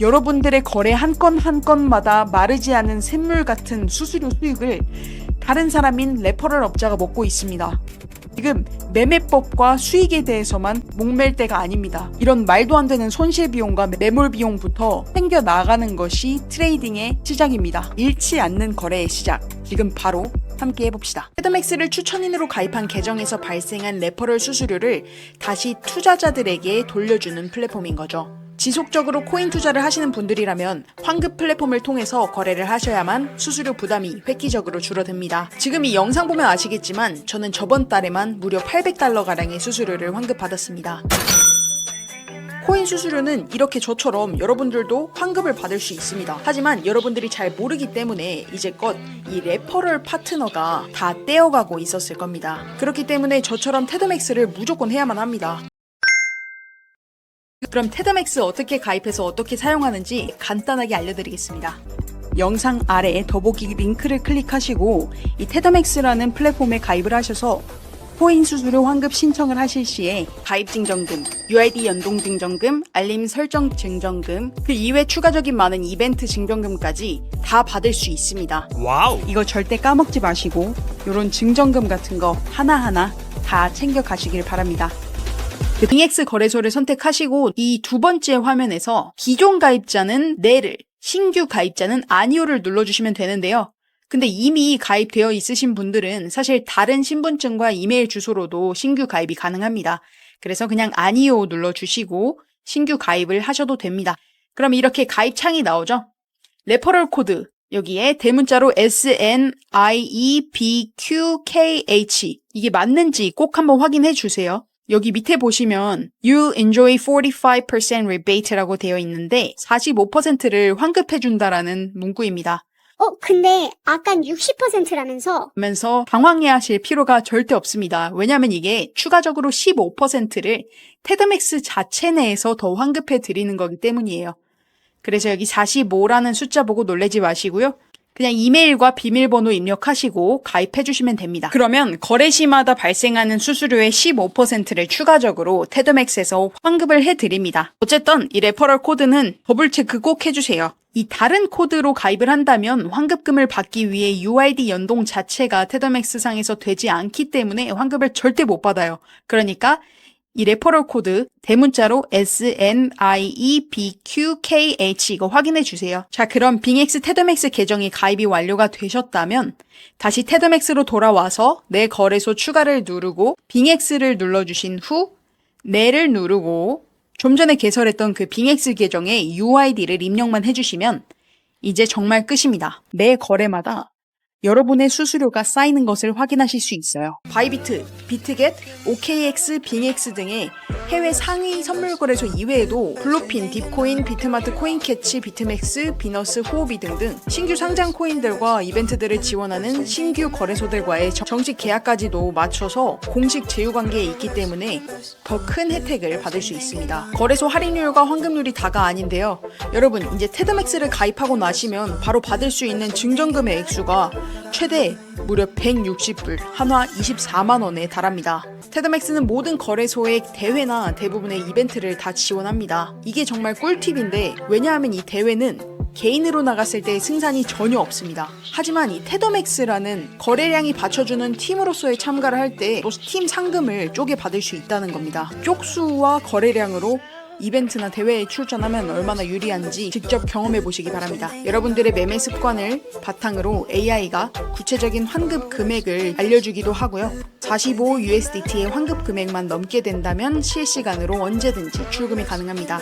여러분들의 거래 한 건 한 건마다 마르지 않은 샘물 같은 수수료 수익을 다른 사람인 레퍼럴 업자가 먹고 있습니다. 지금 매매법과 수익에 대해서만 목맬 때가 아닙니다. 이런 말도 안 되는 손실 비용과 매몰 비용부터 생겨 나가는 것이 트레이딩의 시작입니다. 잃지 않는 거래의 시작. 지금 바로 함께 해봅시다. 헤드맥스를 추천인으로 가입한 계정에서 발생한 레퍼럴 수수료를 다시 투자자들에게 돌려주는 플랫폼인 거죠. 지속적으로 코인 투자를 하시는 분들이라면 환급 플랫폼을 통해서 거래를 하셔야만 수수료 부담이 획기적으로 줄어듭니다. 지금 이 영상 보면 아시겠지만 저는 저번 달에만 무려 800달러 가량의 수수료를 환급받았습니다. 코인 수수료는 이렇게 저처럼 여러분들도 환급을 받을 수 있습니다. 하지만 여러분들이 잘 모르기 때문에 이제껏 이 레퍼럴 파트너가 다 떼어가고 있었을 겁니다. 그렇기 때문에 저처럼 테드맥스를 무조건 해야만 합니다. 그럼 테드맥스 어떻게 가입해서 어떻게 사용하는지 간단하게 알려드리겠습니다. 영상 아래 더보기 링크를 클릭하시고 이 테드맥스라는 플랫폼에 가입을 하셔서 코인 수수료 환급 신청을 하실 시에 가입 증정금, UID 연동 증정금, 알림 설정 증정금, 그 이외 추가적인 많은 이벤트 증정금까지 다 받을 수 있습니다. 와우. 이거 절대 까먹지 마시고 이런 증정금 같은 거 하나하나 다 챙겨 가시길 바랍니다. 그 빙엑스 거래소를 선택하시고 이 두 번째 화면에서 기존 가입자는 네를, 신규 가입자는 아니오를 눌러주시면 되는데요. 근데 이미 가입되어 있으신 분들은 사실 다른 신분증과 이메일 주소로도 신규 가입이 가능합니다. 그래서 그냥 아니오 눌러주시고 신규 가입을 하셔도 됩니다. 그럼 이렇게 가입 창이 나오죠? 레퍼럴 코드 여기에 대문자로 SNIEBQKH 이게 맞는지 꼭 한번 확인해 주세요. 여기 밑에 보시면 You enjoy 45% rebate라고 되어 있는데 45%를 환급해 준다라는 문구입니다. 어, 근데 아깐 60%라면서 면서 당황해 하실 필요가 절대 없습니다. 왜냐하면 이게 추가적으로 15%를 테드맥스 자체 내에서 더 환급해 드리는 거기 때문이에요. 그래서 여기 45라는 숫자 보고 놀라지 마시고요. 그냥 이메일과 비밀번호 입력하시고 가입해 주시면 됩니다. 그러면 거래 시마다 발생하는 수수료의 15%를 추가적으로 테드맥스에서 환급을 해 드립니다. 어쨌든 이 레퍼럴 코드는 더블 체크 꼭 해주세요. 이 다른 코드로 가입을 한다면 환급금을 받기 위해 UID 연동 자체가 테더맥스 상에서 되지 않기 때문에 환급을 절대 못 받아요. 그러니까 이 레퍼럴 코드 대문자로 SNIEBQKH 이거 확인해 주세요. 자, 그럼 빙엑스 테더맥스 계정이 가입이 완료가 되셨다면 다시 테더맥스로 돌아와서 내 거래소 추가를 누르고 빙엑스를 눌러 주신 후 내를 누르고 좀 전에 개설했던 그 빙엑스 계정에 UID를 입력만 해 주시면 이제 정말 끝입니다. 매 거래마다 여러분의 수수료가 쌓이는 것을 확인하실 수 있어요. 바이비트, 비트겟, OKX, 빙엑스 등의 해외 상위 선물 거래소 이외에도 블루핀, 딥코인, 비트마트, 코인캐치, 비트맥스, 비너스, 호흡이 등등 신규 상장 코인들과 이벤트들을 지원하는 신규 거래소들과의 정- 정식 계약까지도 맞춰서 공식 제휴 관계에 있기 때문에 더 큰 혜택을 받을 수 있습니다. 거래소 할인율과 환급률이 다가 아닌데요. 여러분 이제 테드맥스를 가입하고 나시면 바로 받을 수 있는 증정금의 액수가 최대 무려 160불, 한화 24만 원에 달합니다. 테드맥스는 모든 거래소의 대회나 대부분의 이벤트를 다 지원합니다. 이게 정말 꿀팁인데 왜냐하면 이 대회는 개인으로 나갔을 때 승산이 전혀 없습니다. 하지만 이 테더맥스라는 거래량이 받쳐주는 팀으로서의 참가를 할 때 또 팀 상금을 쪼개 받을 수 있다는 겁니다. 쪽수와 거래량으로 이벤트나 대회에 출전하면 얼마나 유리한지 직접 경험해 보시기 바랍니다. 여러분들의 매매 습관을 바탕으로 AI가 구체적인 환급 금액을 알려주기도 하고요. 45 USDT의 환급 금액만 넘게 된다면 실시간으로 언제든지 출금이 가능합니다.